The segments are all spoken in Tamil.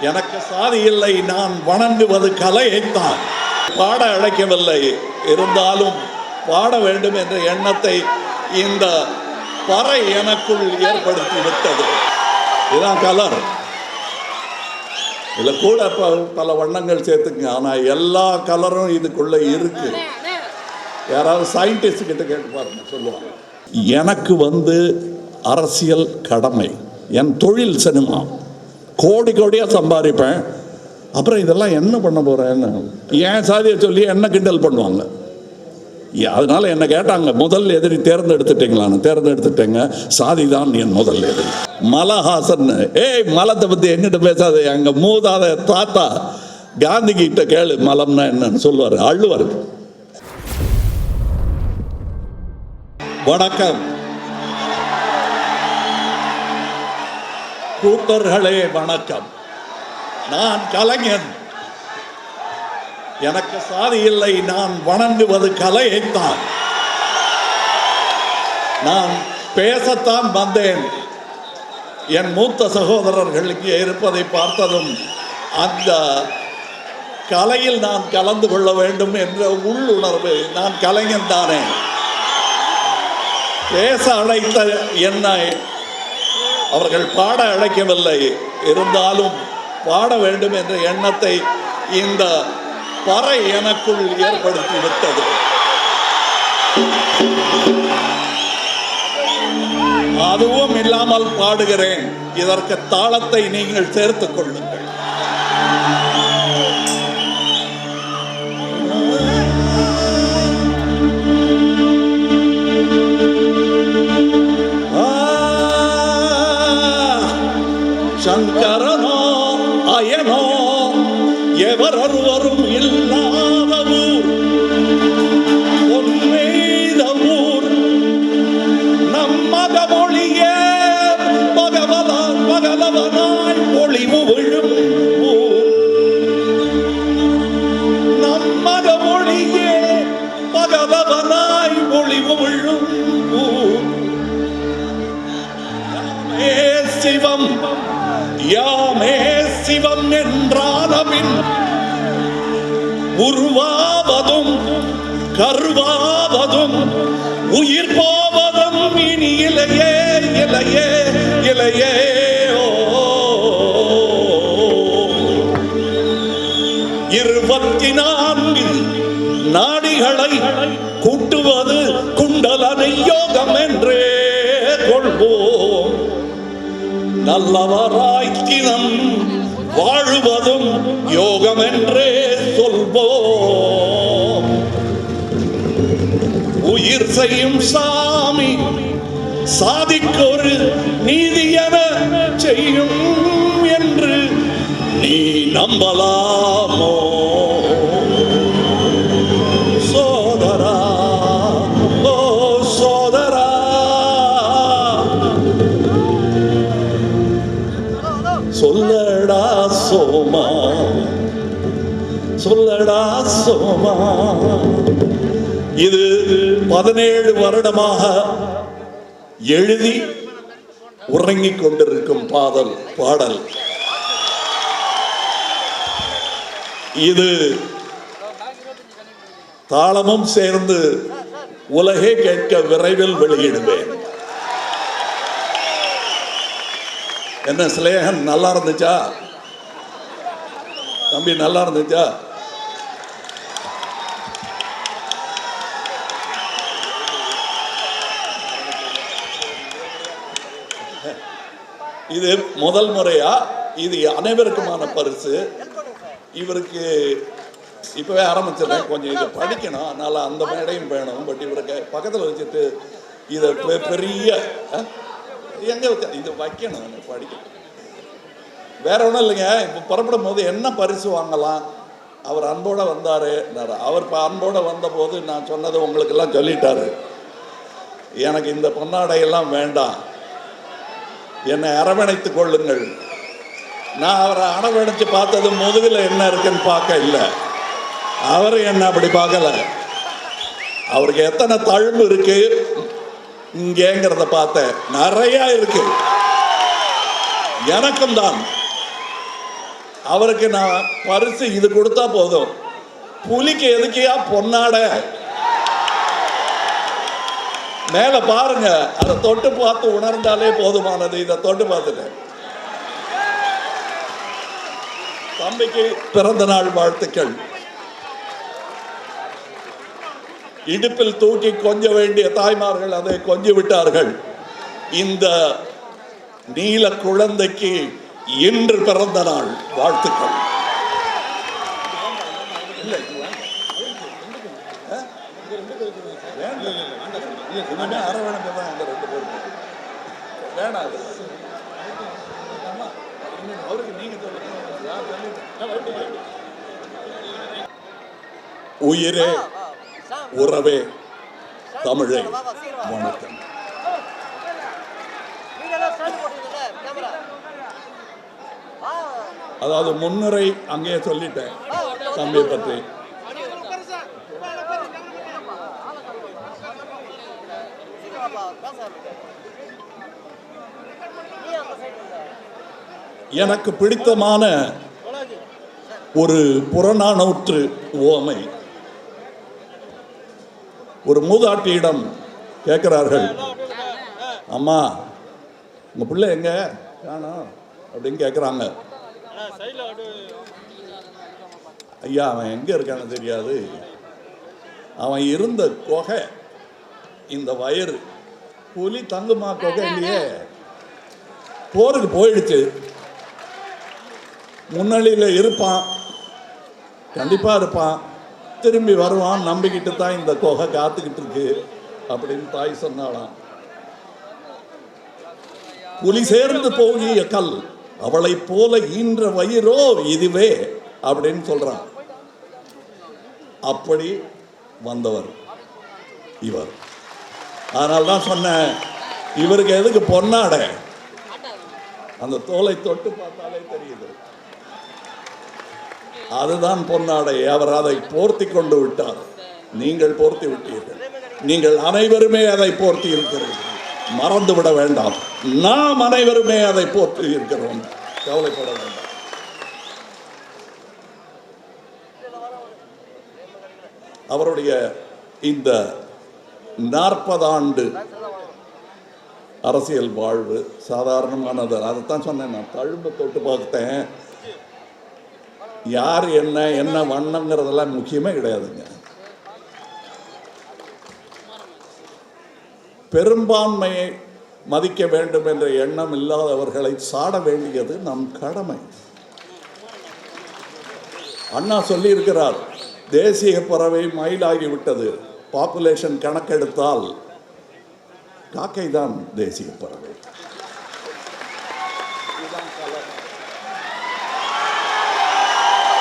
எனக்கு சாதி இல்லை நான் வணங்குவது கலையைத்தான். பாட அழைக்கவில்லை. இருந்தாலும் பாட வேண்டும் என்ற எண்ணத்தை இந்த பறை எனக்குள் ஏற்படுத்தி விட்டது இதான் கலர். இதில் கூட ப- பல வண்ணங்கள் சேர்த்துக்குங்க. ஆனால் எல்லா கலரும் இதுக்குள்ளே இருக்கு. யாராவது சயின்டிஸ்ட் கிட்ட கேட்டு பாருங்க சொல்லுவாங்க. எனக்கு வந்து அரசியல் கடமை. என் தொழில் சினிமா. கோடி கோடியாக சம்பாதிப்பேன். அப்புறம் இதெல்லாம் என்ன பண்ண போகிறேன்னு என் சாதியை சொல்லி என்ன கிண்டல் பண்ணுவாங்க? அதனால் அதனால என்ன கேட்டாங்க முதல் எதிரி தேர்ந்தெடுத்துட்டீங்களான்னு. தேர்ந்தெடுத்துட்டேங்க. சாதி தான் என் முதல் எதிரி. மலஹாசன் ஏய் மலத்தை பற்றி எங்கிட்ட பேசாத. எங்கள் மூதாத தாத்தா காந்தி கிட்ட கேளு மலம்னா என்னன்னு சொல்லுவார் அள்ளுவார். வணக்கம். கூட்டர்களே வணக்கம். நான் கலைஞன். எனக்கு சாதி இல்லை நான் வணங்குவது கலையைத்தான். நான் பேசத்தான் வந்தேன். என் மூத்த சகோதரர்கள் இங்கே இருப்பதை பார்த்ததும் அந்த கலையில் நான் கலந்து கொள்ள வேண்டும் என்ற உள்ளுணர்வு நான் கலைஞன் தானே. பேச அழைத்த என்னை அவர்கள் பாட அழைக்கவில்லை. இருந்தாலும் பாட வேண்டும் என்ற எண்ணத்தை இந்த பறை எனக்குள் ஏற்படுத்தி விட்டது அதுவும் இல்லாமல் பாடுகிறேன். இதற்கு தாளத்தை நீங்கள் சேர்த்துக் கொள்ளுங்கள். আমার இலையே இலையே இலையே இருபத்தி நான்கு நாடிகளை கூட்டுவது குண்டலனை யோகம் என்றே கொள்வோம். நல்லவராய் தினம் வாழுவதும் யோகம் என்றே சொல்வோம். உயிர் செய்யும் சாமி சாதிக்கொரு நீதி என செய்யும் என்று நீ நம்பலாமோ? சோதரா ஓ சோதரா. சொல்லடா சோமா சொல்லடா சோமா. இது பதினேழு வருடமாக எழுதி உறங்கிக் கொண்டிருக்கும் பாதல் பாடல். இது தாளமும் சேர்ந்து உலகே கேட்க விரைவில் வெளியிடுவேன். என்ன சிலேகன் நல்லா இருந்துச்சா? தம்பி நல்லா இருந்துச்சா? இது முதல் முறையா? இது அனைவருக்குமான பரிசு. இவருக்கு இப்பவே ஆரம்பிச்சிடறேன் கொஞ்சம் இதை படிக்கணும். அதனால அந்த மேடையும் வேணும். பட் இவருக்கு பக்கத்தில் வச்சுட்டு இதை பெரிய அஹ், எங்க வச்ச இதை வைக்கணும் படிக்கணும். வேற ஒன்றும் இல்லைங்க. இப்போ புறப்படும் போது என்ன பரிசு வாங்கலாம்? அவர் அன்போட வந்தாரு. அவர் இப்போ அன்போட வந்தபோது நான் சொன்னதை உங்களுக்கெல்லாம் சொல்லிட்டாரு. எனக்கு இந்த பொன்னாடையெல்லாம் வேண்டாம். என்னை அரவணைத்துக் கொள்ளுங்கள். நான் அவரை அரவணைச்சு பார்த்தது முதுகில் என்ன இருக்குன்னு பார்க்க இல்லை. அவர் என்ன அப்படி பார்க்கல. அவருக்கு எத்தனை தழும்பு இருக்கு? இங்கேங்கிறத பார்த்தேன் நிறைய இருக்கு. எனக்கும் தான். அவருக்கு நான் பரிசு இது கொடுத்தா போதும். புலிக்கு எதுக்கியா பொன்னாட? மேலே பாருங்க. அதை தொட்டு பார்த்து உணர்ந்தாலே போதுமானது. இதை தொட்டு பார்த்துட்டேன் தம்பிக்கு பிறந்த நாள் வாழ்த்துக்கள். இடுப்பில் தூக்கி கொஞ்ச வேண்டிய தாய்மார்கள் அதை கொஞ்சி விட்டார்கள். இந்த நீல குழந்தைக்கு இன்று பிறந்த நாள். வாழ்த்துக்கள். இனிமே அரவணைப்பு தான் அந்த ரெண்டு பேருக்கு வேணாம் அது. அவருக்கு. உயிரே உறவே தமிழே வணக்கம். அதாவது முன்னுரை அங்கேயே சொல்லிட்டேன் தம்பியை பற்றி. எனக்கு பிடித்தமான ஒரு புறநானூற்று ஓமை. ஒரு மூதாட்டியிடம் கேட்கிறார்கள் அம்மா உங்க பிள்ளை எங்க? காணும் அப்படின்னு கேட்குறாங்க. ஐயா அவன் எங்க இருக்கான்னு தெரியாது. அவன் இருந்த குகை இந்த வயறு புலி தங்குமா கொகை இல்லையே. போருக்கு போயிடுச்சு. முன்னணியில் இருப்பான். கண்டிப்பாக இருப்பான். திரும்பி வருவான். நம்பிக்கிட்டு தான் இந்த குகை காத்துக்கிட்டு இருக்கு அப்படின்னு தாய் சொன்னாலாம் புலி சேர்ந்து போகிய கல் அவளை போல ஈன்ற வயிறோ இதுவே அப்படின்னு சொல்றான். அப்படி வந்தவர் இவர். அதனால தான் சொன்னேன் இவருக்கு எதுக்கு பொன்னாடை? அந்த தோலை தொட்டு பார்த்தாலே தெரியுது. அதுதான் பொன்னாடை அவர் அதை போர்த்தி கொண்டு விட்டார். நீங்கள் போர்த்தி விட்டீர்கள். நீங்கள் அனைவருமே அதை போர்த்தி இருக்கிறீர்கள். மறந்து விட வேண்டாம். நாம் அனைவருமே அதை போர்த்தி இருக்கிறோம். கவலைப்பட வேண்டாம். அவருடைய இந்த நாற்பது ஆண்டு அரசியல் வாழ்வு சாதாரணமானது. அதைத்தான் சொன்னேன் நான். தழும்ப தொட்டு பார்த்தேன் யார் என்ன என்ன வண்ணங்கிறதெல்லாம் முக்கியமே கிடையாதுங்க. பெரும்பான்மையை மதிக்க வேண்டும் என்ற எண்ணம் இல்லாதவர்களை சாட வேண்டியது நம் கடமை. அண்ணா சொல்லியிருக்கிறார் தேசிய பறவை மயிலாகிவிட்டது. பாப்புலேஷன் கணக்கெடுத்தால் காக்கை தான் தேசிய பறவை.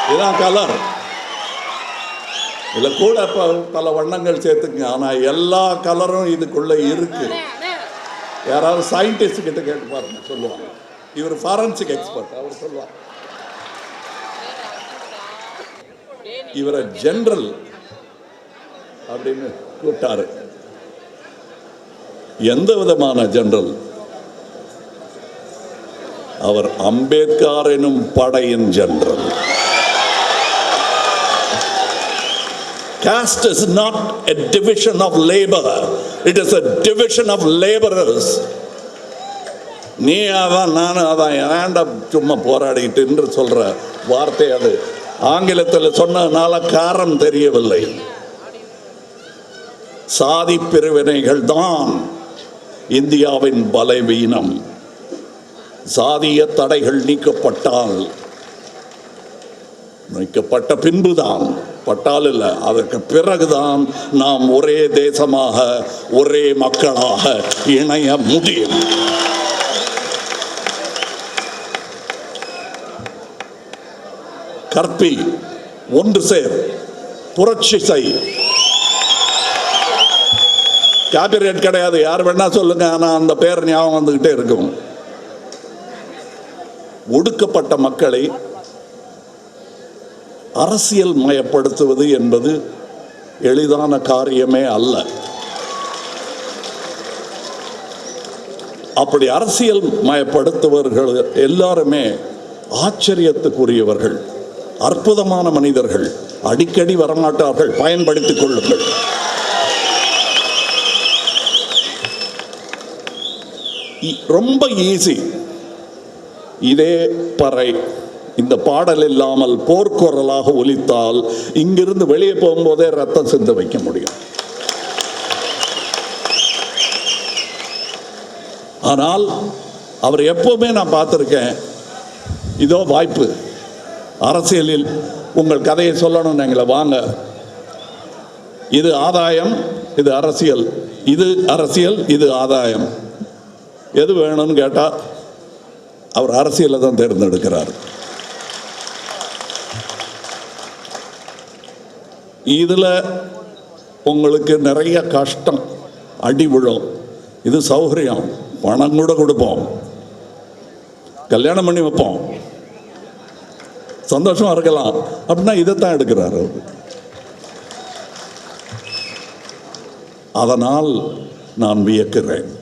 இதான் கலர். இதில் கூட ப- பல வண்ணங்கள் சேர்த்துக்குங்க. ஆனா எல்லா கலரும் இதுக்குள்ளே இருக்கு. யாராவது சயின்டிஸ்ட் கிட்ட கேட்டு பாருங்க சொல்லுவாங்க. இவர் ஃபாரன்சிக் எக்ஸ்பர்ட் அவர் சொல்லுவார். இவரை ஜென்ரல் அப்படின்னு கூப்பிட்டாரு. எந்த விதமான ஜென்ரல் அவர் அம்பேத்கர் எனும் படையின் general Caste is not a division of labor, it is a division of laborers. நீ அதான் நானும் அதான் ஏன்டா சும்மா போராடிக்கிட்டு என்று சொல்ற வார்த்தை அது? ஆங்கிலத்தில் சொன்னதுனால காரம் தெரியவில்லை. சாதி பிரிவினைகள் தான் இந்தியாவின் பலவீனம். சாதிய தடைகள் நீக்கப்பட்டால் நீக்கப்பட்ட பின்புதான் பட்டால் இல்லை. அதற்கு பிறகுதான் நாம் ஒரே தேசமாக ஒரே மக்களாக இணைய முடியும். கற்பி ஒன்று சேர் புரட்சி செய். காப்பிரைட் கிடையாது. யார் வேணா சொல்லுங்க ஆனால் அந்த பேர் ஞாபகம் வந்துகிட்டே இருக்கும். ஒடுக்கப்பட்ட மக்களை அரசியல் மயப்படுத்துவது என்பது எளிதான காரியமே அல்ல. அப்படி அரசியல் மயப்படுத்துவர்கள் எல்லாருமே ஆச்சரியத்துக்குரியவர்கள் அற்புதமான மனிதர்கள் அடிக்கடி வரமாட்டார்கள் பயன்படுத்திக் கொள்ளுங்கள். இ- ரொம்ப ஈஸி இதே பறை. இந்த பாடல் இல்லாமல் போர்க்குரலாக ஒலித்தால் இங்கிருந்து வெளியே போகும்போதே ரத்தம் சிந்த வைக்க முடியும். ஆனால் அவர் எப்பவுமே நான் பார்த்துருக்கேன். இதோ வாய்ப்பு. அரசியலில் உங்கள் கதையை சொல்லணும் எங்களை வாங்க. இது ஆதாயம் இது அரசியல். இது அரசியல் இது ஆதாயம். எது வேணும்னு கேட்டால் அவர் அரசியலை தான் தேர்ந்தெடுக்கிறார். இதில் உங்களுக்கு நிறைய கஷ்டம் அடி விழும். இது சௌகரியம். பணம் கூட கொடுப்போம். கல்யாணம் பண்ணி வைப்போம். சந்தோஷமாக இருக்கலாம். அப்படின்னா இதைத்தான் எடுக்கிறார் அதனால் நான் வியக்கிறேன்.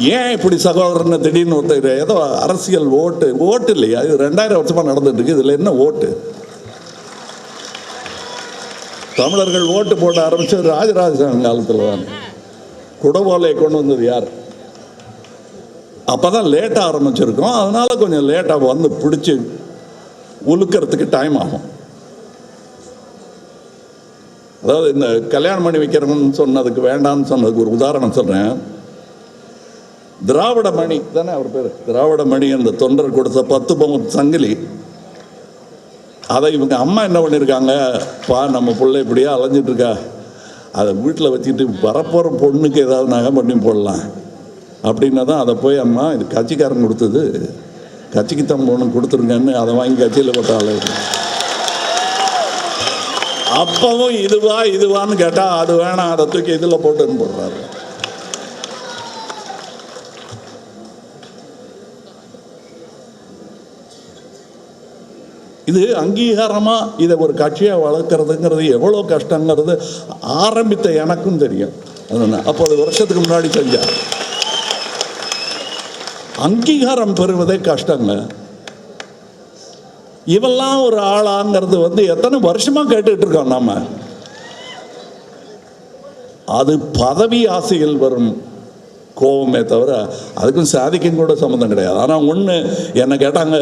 ஏன் இப்படி சகோதரன் திடீர்னு ஒருத்தர் ஏதோ அரசியல் ஓட்டு ஓட்டு இல்லையா? இது ரெண்டாயிரம் வருஷமா நடந்துட்டு இருக்கு. இதுல என்ன ஓட்டு? தமிழர்கள் ஓட்டு போட ஆரம்பிச்சது ராஜராஜ காலத்தில் தான். குடவோலையை கொண்டு வந்தது யார்? அப்பதான் லேட்டாக ஆரம்பிச்சிருக்கோம். அதனால கொஞ்சம் லேட்டாக வந்து பிடிச்சி உழுக்கிறதுக்கு டைம் ஆகும். அதாவது இந்த கல்யாணம் பண்ணி வைக்கிறவன்னு சொன்னதுக்கு வேண்டாம்னு சொன்னதுக்கு ஒரு உதாரணம் சொல்கிறேன் திராவிட மணி தானே அவர் பேர்? திராவிட மணி அந்த தொண்டர் கொடுத்த பத்து பவுன் சங்கிலி. அதை இவங்க அம்மா என்ன பண்ணியிருக்காங்க பா நம்ம பிள்ளை இப்படியே அலைஞ்சிட்டு இருக்கா அதை வீட்டில் வச்சுட்டு வரப்போகிற பொண்ணுக்கு ஏதாவது நகை பண்ணி போடலாம். அப்படின்னா தான் அதை போய் அம்மா இது கட்சிக்காரன் கொடுத்தது. கட்சிக்கு தான் பொண்ணு கொடுத்துருங்கன்னு அதை வாங்கி கட்சியில் போட்டாலே அப்பவும் இதுவா இதுவான்னு கேட்டால் அது வேணாம் அதை தூக்கி இதில் போட்டுன்னு போடுறாரு. இது அங்கீகாரமா இதை ஒரு கட்சியாக வளர்க்குறதுங்கிறது எவ்வளோ கஷ்டங்கிறது ஆரம்பித்த எனக்கும் தெரியும். அது நான் அப்போது வருஷத்துக்கு முன்னாடி செஞ்சார். அங்கீகாரம் பெறுவதே கஷ்டங்க. இவெல்லாம் ஒரு ஆளாங்கிறது வந்து எத்தனை வருஷமா கேட்டுட்டு இருக்கோம் நாம. அது பதவி ஆசையில் வரும் கோபமே தவிர அதுக்கும் சாதிக்கும் கூட சம்மந்தம் கிடையாது. ஆனால் ஒன்று என்ன கேட்டாங்க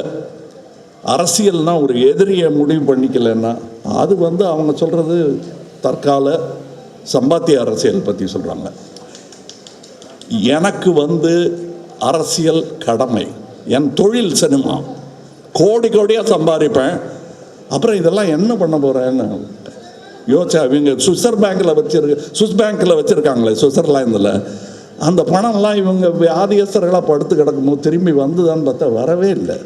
அரசியல்னால் ஒரு எதிரியை முடிவு பண்ணிக்கலன்னா அது வந்து அவங்க சொல்கிறது தற்கால சம்பாத்திய அரசியல் பற்றி சொல்கிறாங்க எனக்கு வந்து அரசியல் கடமை. என் தொழில் சினிமா. கோடி கோடியாக சம்பாதிப்பேன். அப்புறம் இதெல்லாம் என்ன பண்ண போகிறேன்னு யோசிச்சா இவங்க சுவிஸர் பேங்க்கில் வச்சிருக்க சுவிஸ் பேங்க்கில் வச்சுருக்காங்களே சுவிட்சர்லாந்தில். அந்த பணம்லாம் இவங்க வியாதியஸ்தர்களாக படுத்து கிடக்கும்போது திரும்பி வந்ததான்னு பார்த்தா வரவே இல்லை.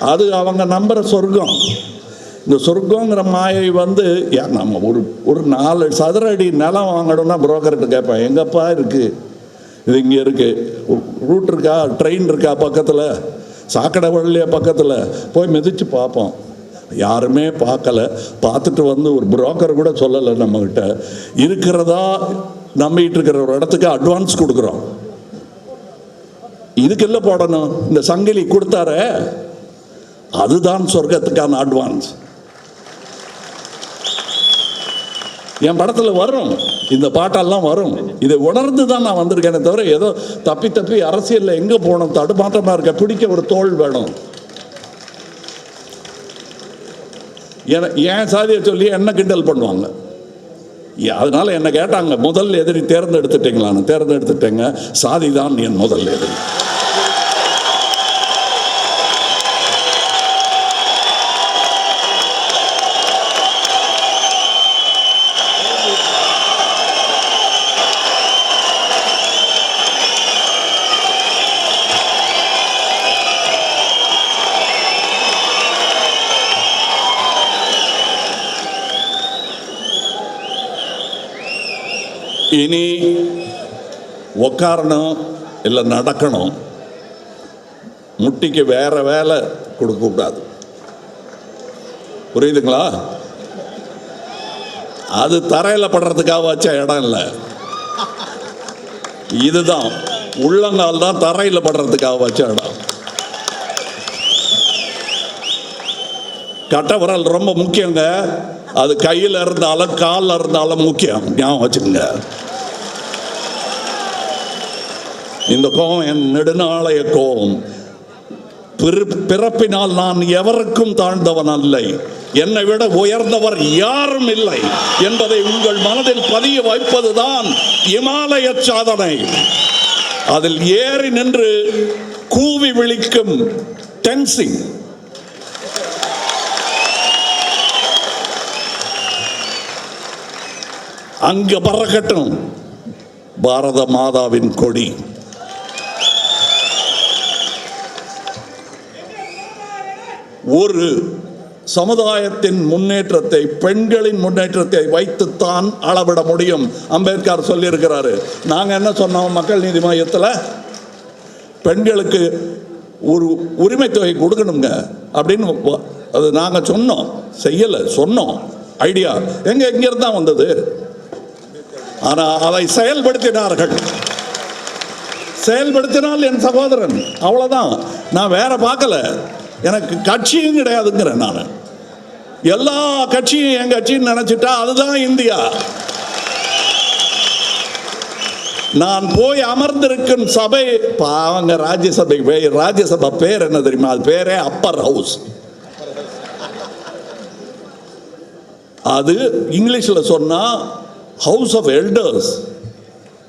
அது அவங்க நம்புகிற சொர்க்கம். இந்த சொர்க்கங்கிற மாயை வந்து ஏன் நம்ம ஒரு ஒரு நாலு சதுர அடி நிலம் வாங்கணும்னா புரோக்கர்கிட்ட கேட்பேன் எங்கப்பா இருக்குது இது இங்கே இருக்குது ரூட் இருக்கா? ட்ரெயின் இருக்கா பக்கத்தில்? சாக்கடை வழியா பக்கத்தில்? போய் மிதிச்சு பார்ப்போம். யாருமே பார்க்கல. பார்த்துட்டு வந்து ஒரு புரோக்கர் கூட சொல்லலை நம்மக்கிட்ட இருக்கிறதா நம்பிட்டு இருக்கிற ஒரு இடத்துக்கு அட்வான்ஸ் கொடுக்குறோம். இதுக்கு இல்லை போடணும்? இந்த சங்கிலி கொடுத்தாரே? அதுதான் சொர்க்கத்துக்கான அட்வான்ஸ் என் படத்தில் வரும். இந்த பாட்டெல்லாம் வரும். இதை உணர்ந்து தான் நான் வந்திருக்கேனே தவிர ஏதோ தப்பி தப்பி அரசியலில் எங்கே போகணும்? தடுமாற்றமாக இருக்க பிடிக்க ஒரு தோல் வேணும். என- என் சாதியை சொல்லி என்ன கிண்டல் பண்ணுவாங்க? அதனால் அதனால என்ன கேட்டாங்க முதல் எதிரி தேர்ந்தெடுத்துட்டீங்களான்னு. தேர்ந்தெடுத்துட்டேங்க. சாதி தான் என் முதல் எதிரி. இனி உக்காரணும் இல்லை நடக்கணும் முட்டிக்கு வேற வேலை கொடுக்கக்கூடாது புரியுதுங்களா அது தரையில் படுறதுக்காக வச்ச இடம் இல்லை இதுதான் உள்ளங்கால் தான் தரையில் படுறதுக்காக வச்ச இடம் கட்டவரல் ரொம்ப முக்கியங்க அது கையில் இருந்தாலும் காலில் இருந்தாலும் முக்கியம் ஞாபகம் வச்சுக்கோங்க இந்த கோபம் என் நெடுநாளைய கோபம் பிறப்பினால் நான் எவருக்கும் தாழ்ந்தவன் அல்ல. என்னை விட உயர்ந்தவர் யாரும் இல்லை என்பதை உங்கள் மனதில் பதிய வைப்பதுதான் இமாலய சாதனை. அதில் ஏறி நின்று கூவி விழிக்கும் டென்சிங். அங்க பறக்கட்டும் பாரத மாதாவின் கொடி. ஒரு சமுதாயத்தின் முன்னேற்றத்தை பெண்களின் முன்னேற்றத்தை வைத்துத்தான் அளவிட முடியும். அம்பேத்கர் சொல்லியிருக்கிறாரு. நாங்கள் என்ன சொன்னோம் மக்கள் நீதி மையத்தில்? பெண்களுக்கு ஒரு உரிமை தொகை கொடுக்கணுங்க அப்படின்னு அது நாங்கள் சொன்னோம். செய்யலை சொன்னோம். ஐடியா. எங்க எங்கிருந்து தான் வந்தது. ஆனால் அதை செயல்படுத்தினார்கள். செயல்படுத்தினால் என் சகோதரன். அவ்வளோதான் நான் வேற பார்க்கல. எனக்கு கட்சியும் கிடையாதுங்கிறேன் நான். எல்லா கட்சியும் என் கட்சின்னு நினைச்சிட்டா அதுதான் இந்தியா. நான் போய் அமர்ந்திருக்கும் சபை பாவங்க ராஜ்யசபை பேர் ராஜ்யசபா பேர் என்ன தெரியுமா? அது பேரே அப்பர் ஹவுஸ். அது இங்கிலீஷில் சொன்னா ஹவுஸ் ஆஃப் எல்டர்ஸ்.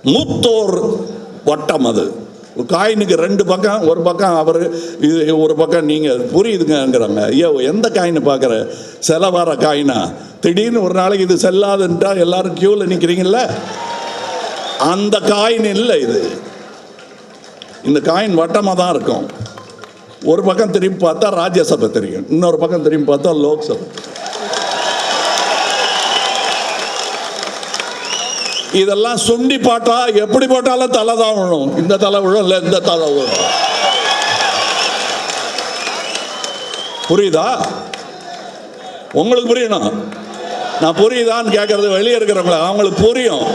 மூத்தோர் வட்டம் அது. காயினுக்கு ரெண்டு பக்கம் ஒரு பக்கம் அவர் இது ஒரு பக்கம் நீங்கள் புரியுதுங்கங்கிறாங்க ஐயோ எந்த காயினு பார்க்குற செலவார காயினா? திடீர்னு ஒரு நாளைக்கு இது செல்லாதுன்ட்டா எல்லாரும் க்யூவில் நிற்கிறீங்கள அந்த காயின் இல்லை இது. இந்த காயின் வட்டமாக தான் இருக்கும். ஒரு பக்கம் திரும்பி பார்த்தா ராஜ்யசபை தெரியும். இன்னொரு பக்கம் திரும்பி பார்த்தா லோக்சபை. இதெல்லாம் சுண்டி பாட்டா எப்படி போட்டாலும் தலை தான் விழும். இந்த தலை விழும் இல்லை இந்த தலை விழும். புரியுதா? உங்களுக்கு புரியணும். நான் புரியுதான்னு கேட்கறது வெளியே இருக்கிறவங்கள? அவங்களுக்கு புரியும்.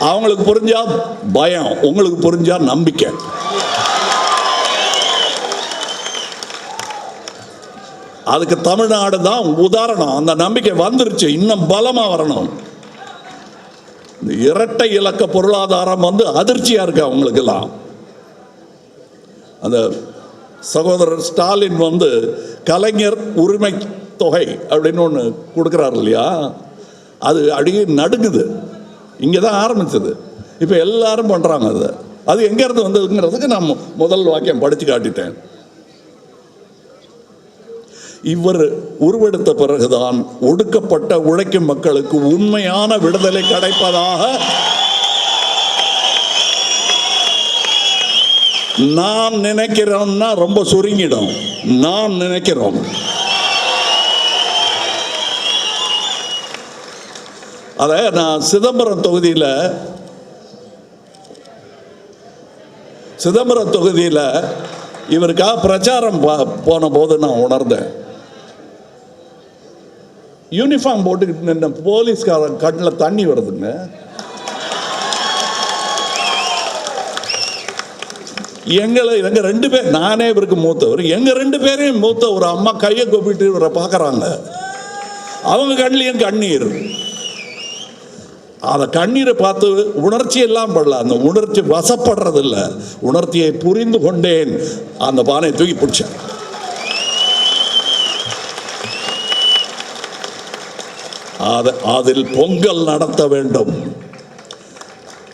அவங்களுக்கு புரிஞ்சா பயம். உங்களுக்கு புரிஞ்சா நம்பிக்கை. அதுக்கு தமிழ்நாடு தான் உதாரணம். அந்த நம்பிக்கை வந்துருச்சு. இன்னும் பலமா வரணும். இந்த இரட்டை இலக்க பொருளாதாரம் வந்து அதிர்ச்சியாக இருக்கு அவங்களுக்கெல்லாம்? அந்த சகோதரர் ஸ்டாலின் வந்து கலைஞர் உரிமை தொகை அப்படின்னு ஒன்று கொடுக்குறாரு இல்லையா? அது அடியே நடுங்குது. இங்கே தான் ஆரம்பிச்சது. இப்போ எல்லாரும் பண்ணுறாங்க அது. அது எங்கேருந்து வந்ததுங்கிறதுக்கு நான் முதல் வாக்கியம் படித்து காட்டிட்டேன். இவர் உருவெடுத்த பிறகுதான் ஒடுக்கப்பட்ட உழைக்கும் மக்களுக்கு உண்மையான விடுதலை கிடைப்பதாக நாம் நினைக்கிறோம்னா ரொம்ப சுருங்கிடும். நாம் நினைக்கிறோம். அத நான் சிதம்பரம் தொகுதியில் சிதம்பரம் தொகுதியில் இவருக்காக பிரச்சாரம் போன போது நான் உணர்ந்தேன். யூனிஃபார்ம் போட்டுக்கிட்டு நின்ற போலீஸ்காரன் கண்ணில் தண்ணி வருதுங்க. எங்களை எங்க ரெண்டு பேர் நானே இவருக்கு மூத்தவர். எங்க ரெண்டு பேரையும் மூத்த ஒரு அம்மா கையை கூப்பிட்டு இவரை பார்க்குறாங்க. அவங்க கண்ணிலையும் கண்ணீர். அந்த கண்ணீரை பார்த்து உணர்ச்சி எல்லாம் படல. அந்த உணர்ச்சி வசப்படுறதில்ல. உணர்ச்சியை புரிந்து கொண்டேன். அந்த பானை தூக்கி பிடிச்சேன். அது- அதில் பொங்கல் நடத்த வேண்டும்.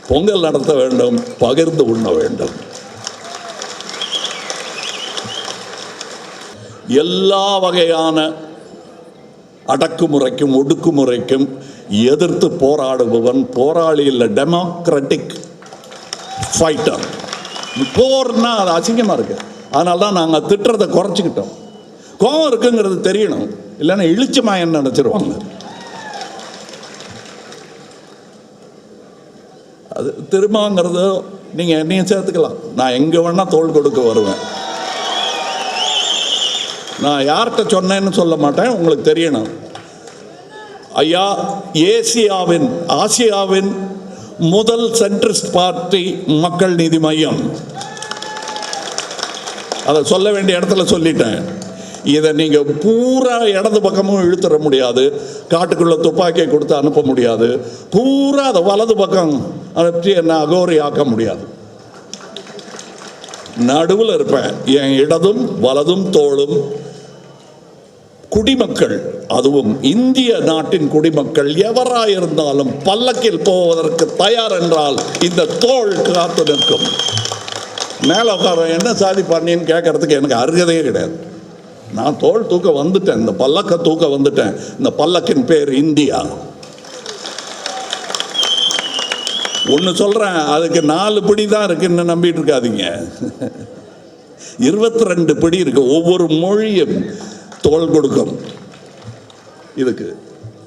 பொங்கல் நடத்த வேண்டும் பகிர்ந்து உண்ண வேண்டும். எல்லா வகையான அடக்குமுறைக்கும் ஒடுக்குமுறைக்கும் எதிர்த்து போராடுபவன் போராளி இல்லை டெமோக்ராட்டிக் ஃபைட்டர் போர்னா அது அசிங்கமாக இருக்கு. அதனால தான் நாங்கள் திட்டுறதை குறைச்சிக்கிட்டோம். கோவம் இருக்குங்கிறது தெரியணும். இல்லைன்னா இழிச்சமாயன்னு நினச்சிருவாங்க. அது திரும்பங்கிறது நீங்கள் என்னையும் சேர்த்துக்கலாம். நான் எங்கே வேணால் தோள் கொடுக்க வருவேன். நான் யார்கிட்ட சொன்னேன்னு சொல்ல மாட்டேன் உங்களுக்கு தெரியணும். ஐயா ஏசியாவின் ஆசியாவின் முதல் சென்ட்ரிஸ்ட் பார்ட்டி மக்கள் நீதி மையம். அதை சொல்ல வேண்டிய இடத்துல சொல்லிட்டேன். இதை நீங்கள் பூரா இடது பக்கமும் இழுத்துற முடியாது. காட்டுக்குள்ளே துப்பாக்கியை கொடுத்து அனுப்ப முடியாது. பூரா அதை வலது பக்கம் அனுப்பி என்ன அகோரி ஆக்க முடியாது. நடுவில் இருப்பேன். என் இடதும் வலதும் தோளும் குடிமக்கள் அதுவும் இந்திய நாட்டின் குடிமக்கள் எவராயிருந்தாலும் பல்லக்கில் போவதற்கு தயார் என்றால் இந்த தோள் காத்து நிற்கும். மேலே உட்கார என்ன சாதி பண்ணின்னு கேட்கறதுக்கு எனக்கு அருகதையே கிடையாது. நான் தோல் தூக்க வந்துட்டேன். இந்த பல்லக்க தூக்க வந்துட்டேன். இந்த பல்லக்கின் பேர் இந்தியா. ஒன்று சொல்கிறேன் அதுக்கு நாலு பிடி தான் இருக்குன்னு நம்பிட்டு இருக்காதீங்க. இருபத்தி ரெண்டு பிடி இருக்கு. ஒவ்வொரு மொழியும் தோல் கொடுக்கும். இதுக்கு.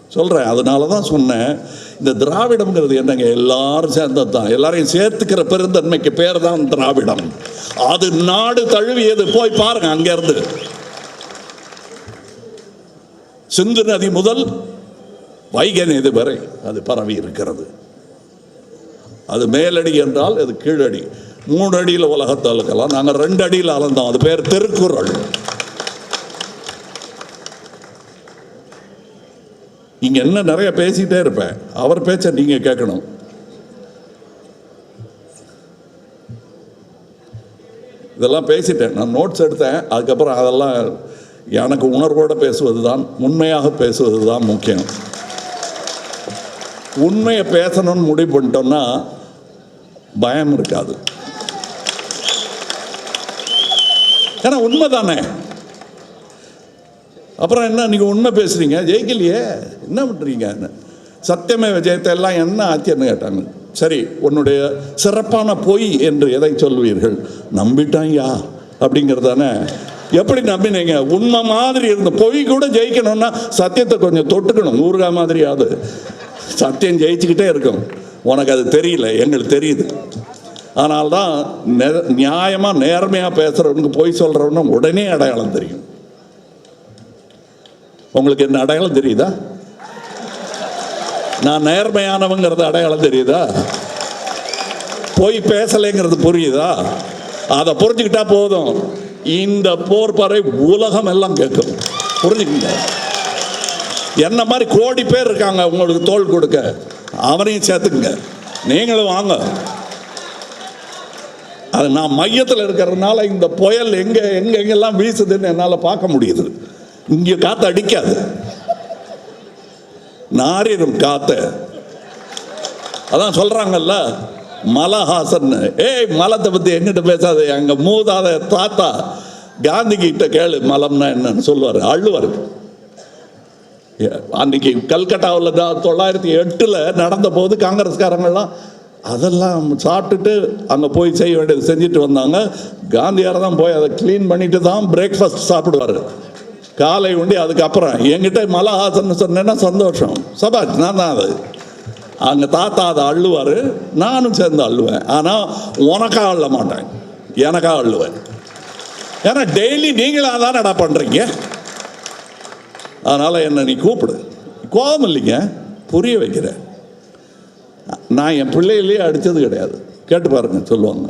சொல்கிறேன் அதனால தான் சொன்னேன். இந்த திராவிடம்ங்கிறது என்னங்க? எல்லாரும் சேர்ந்தது தான் எல்லாரையும் சேர்த்துக்கிற பெருந்தன்மைக்கு பேர் தான் திராவிடம். அது நாடு தழுவியது. போய் பாருங்க அங்கேருந்து. சிந்து நதி முதல் வைகை நதி வரை அது பரவி இருக்கிறது. அது மேலடி என்றால் அது கீழடி. மூணு அடியில் உலகத்தை அளக்கலாம் நாங்கள் ரெண்டு அடியில் அளந்தோம். அது பேர் திருக்குறள். இங்க என்ன நிறைய பேசிட்டே இருப்பேன். அவர் பேச்ச நீங்க கேட்கணும். இதெல்லாம் பேசிட்டேன். நான் நோட்ஸ் எடுத்தேன். அதுக்கப்புறம் அதெல்லாம் எனக்கு உணர்வோடு பேசுவது தான் உண்மையாக பேசுவது தான் முக்கியம். உண்மையை பேசணும்னு முடிவு பண்ணிட்டோம்னா பயம் இருக்காது. ஏன்னா உண்மை தானே. அப்புறம் என்ன நீங்கள் உண்மை பேசுறீங்க? ஜெயிக்கலையே. என்ன பண்ணுறீங்க சத்தியமே விஜயத்தை எல்லாம் என்ன ஆச்சுன்னு கேட்டாங்க. சரி உன்னுடைய சிறப்பான பொய் என்று எதை சொல்வீர்கள்? நம்பிட்டாயா அப்படிங்கிறது தானே எப்படி நம்பினீங்க? உண்மை மாதிரி இருந்த பொய் கூட ஜெயிக்கணும்னா சத்தியத்தை கொஞ்சம் தொட்டுக்கணும். ஊருகா மாதிரியாவது. சத்தியம் ஜெயிச்சுக்கிட்டே இருக்கும். உனக்கு அது தெரியல. எங்களுக்கு தெரியுது. அதனால்தான் நெ- நியாயமா நேர்மையா பேசுறவனுக்கு பொய் சொல்றவனும் உடனே அடையாளம் தெரியும். உங்களுக்கு என்ன அடையாளம் தெரியுதா? நான் நேர்மையானவங்கிறது அடையாளம் தெரியுதா? பொய் பேசலைங்கிறது புரியுதா? அதை புரிஞ்சுக்கிட்டா போதும். இந்த போர்பறை உலகம் எல்லாம் கேட்கும். புரிஞ்சுக்கங்க? என்ன மாதிரி கோடி பேர் இருக்காங்க உங்களுக்கு தோல் கொடுக்க? அவனையும் சேர்த்துக்குங்க. நீங்களும் வாங்க. அது நான் மையத்தில் இருக்கிறதுனால இந்த புயல் எங்கே எங்கே எங்கெல்லாம் வீசுதுன்னு என்னால் பார்க்க முடியுது. இங்கே காற்று அடிக்காது. நாரிடும் காத்து. அதான் சொல்கிறாங்கல்ல மலஹாசன். ஏய் மலத்தை பத்தி எங்கிட்ட பேசாத. எங்கள் மூதாத தாத்தா காந்தி கிட்ட கேளு மலம்னா என்னன்னு சொல்லுவார் அள்ளுவார். அன்னைக்கு கல்கட்டாவில் தான் தொள்ளாயிரத்தி எட்டில் நடந்த போது காங்கிரஸ்காரங்கள்லாம் அதெல்லாம் சாப்பிட்டுட்டு அங்கே போய் செய்ய வேண்டியது செஞ்சுட்டு வந்தாங்க. காந்தியார் தான் போய் அதை க்ளீன் பண்ணிட்டு தான் பிரேக்ஃபாஸ்ட் சாப்பிடுவார். காலை உண்டி அதுக்கப்புறம் என்கிட்ட மலஹாசன் சொன்னேன்னா சந்தோஷம். சபாஷ் நான் தான் அது. அங்கே தாத்தா அதை அள்ளுவார் நானும் சேர்ந்து அள்ளுவேன். ஆனால் உனக்கா அள்ள மாட்டேன். எனக்காக அள்ளுவேன். ஏன்னா டெய்லி நீங்களாக தானடா பண்ணுறீங்க அதனால் என்னை நீ கூப்பிடு. கோபம் இல்லைங்க. புரிய வைக்கிறேன் நான் என் பிள்ளையிலேயே அடித்தது கிடையாது. கேட்டு பாருங்க சொல்லுவாங்க.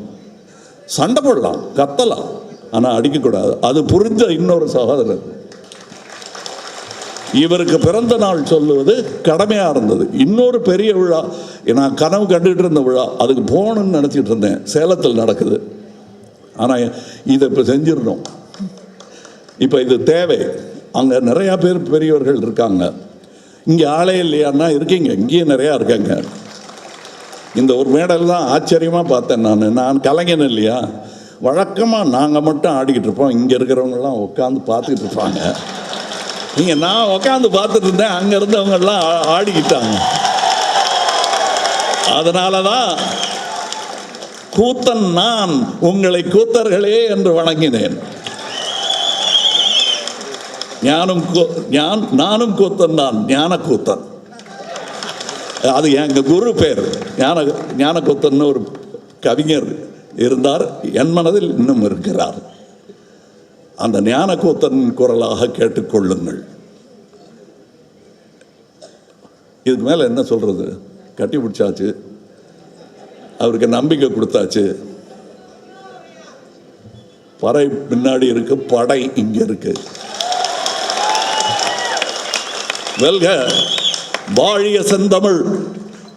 சண்டை போடலாம் கத்தலாம். ஆனால் அடிக்கக்கூடாது. அது புரிஞ்ச இன்னொரு சகோதரர். இவருக்கு பிறந்த நாள் சொல்லுவது கடமையாக இருந்தது. இன்னொரு பெரிய விழா நான் கனவு கண்டுகிட்டு இருந்த விழா அதுக்கு போகணும்னு நினச்சிட்டு இருந்தேன். சேலத்தில் நடக்குது. ஆனால் இதை இப்போ செஞ்சிடணும். இப்போ இது தேவை. அங்கே நிறையா பேர் பெரியவர்கள் இருக்காங்க. இங்கே ஆளே இல்லையான்னா இருக்கீங்க. இங்கேயும் நிறையா இருக்காங்க. இந்த ஒரு மேடல் தான் ஆச்சரியமாக பார்த்தேன் நான். நான் கலைஞன் இல்லையா? வழக்கமாக நாங்கள் மட்டும் ஆடிக்கிட்டு இருப்போம். இங்கே இருக்கிறவங்கெல்லாம் உட்காந்து பார்த்துக்கிட்டு இருப்பாங்க. நீங்கள் நான் உட்காந்து பார்த்துட்டு இருந்தேன் அங்கே இருந்தவங்கெல்லாம் ஆ- ஆடிக்கிட்டாங்க. அதனால தான் கூத்தன் நான் உங்களை கூத்தர்களே என்று வணங்கினேன். ஞானம் கூ- ஞான் நானும் கூத்தன் தான் ஞான கூத்தன் அது எங்க குரு பேர். ஞான ஞான கூத்தன் ஒரு கவிஞர் இருந்தார். என் மனதில் இன்னும் இருக்கிறார். அந்த ஞானகூத்தன் குரலாக கேட்டுக்கொள்ளுங்கள். இதுக்கு மேலே என்ன சொல்றது? கட்டி பிடிச்சாச்சு. அவருக்கு நம்பிக்கை கொடுத்தாச்சு. பறை பின்னாடி இருக்கு படை இங்க இருக்கு. வெல்க வாழிய செந்தமிழ்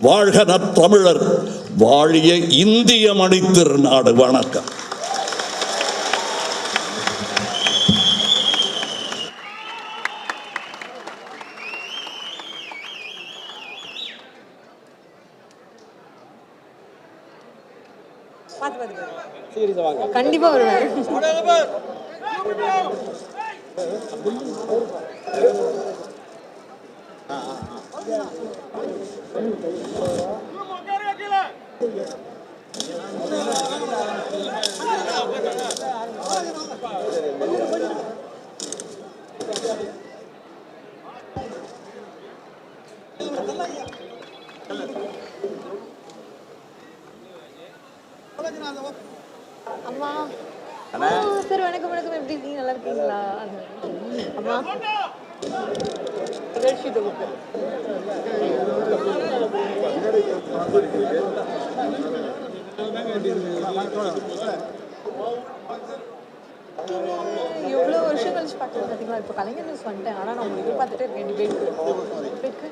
வாழ்க நற்றமிழர் வாழிய இந்திய மணித்திருநாடு. வணக்கம். கண்டிப்பாக கண்டிப்பா வருவேன். அம்மா அம்மா, சார் வணக்கம் வணக்கம் எப்படி இருக்கீங்க நல்லா இருக்கீங்களா அம்மா நிகழ்ச்சி தொகுப்பு எவ்வளோ வருஷம் கழிச்சு பார்க்குறது பார்த்தீங்களா இப்போ கலைஞர் நியூஸ் வந்துட்டேன். ஆனால் நான் உங்களுக்கு எதிர்பார்த்துட்டே இருக்கேன். டிபேட்க்கு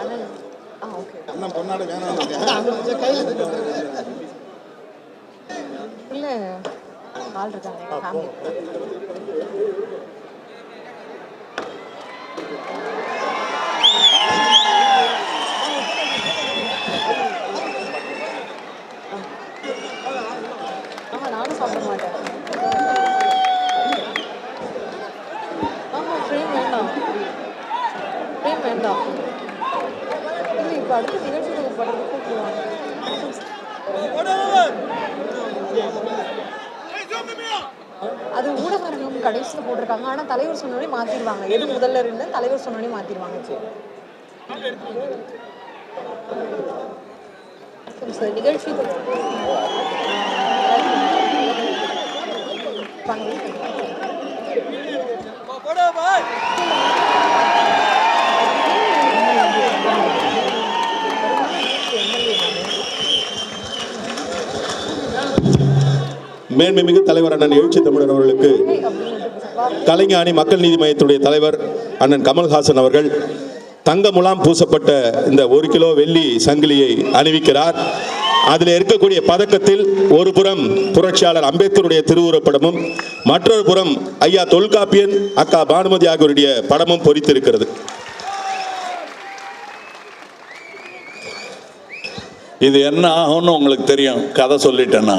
அண்ணன் ஆ ஓகே அண்ணன் பொன்னாடு வேணாம் இல்லை ஆள் இருக்காங்க. எங்கள் ஃபேமிலி ஆமா நானும் சாப்பிட மாட்டேன் ஆமா ஃப்ரேம் வேண்டாம் ஃப்ரேம் வேண்டாம் இல்லை இப்போ அடுத்த நிகழ்ச்சி படம் கூப்பிடுவாங்க அது ஊடகங்களும் கடைசியில் போட்டிருக்காங்க ஆனால் தலைவர் சொன்னோடனே மாற்றிடுவாங்க எது முதல்ல இருந்து சொன்னோடனே மாற்றிடுவாங்க சார் நிகழ்ச்சி வாங்க. மேன்மைமிகு தலைவர் அண்ணன் எழுச்சி தமிழர் அவர்களுக்கு கலைஞானி மக்கள் நீதி மையத்துடைய தலைவர் அண்ணன் கமல்ஹாசன் அவர்கள் தங்க முலாம் பூசப்பட்ட இந்த ஒரு கிலோ வெள்ளி சங்கிலியை அணிவிக்கிறார். அதில் இருக்கக்கூடிய பதக்கத்தில் ஒரு புறம் புரட்சியாளர் அம்பேத்கருடைய திருவுருப்படமும் மற்றொரு புறம் ஐயா தொல்காப்பியன் அக்கா பானுமதி ஆகியோருடைய படமும் பொறித்திருக்கிறது. இது என்ன ஆகும்னு உங்களுக்கு தெரியும். கதை சொல்லிட்டேன்னா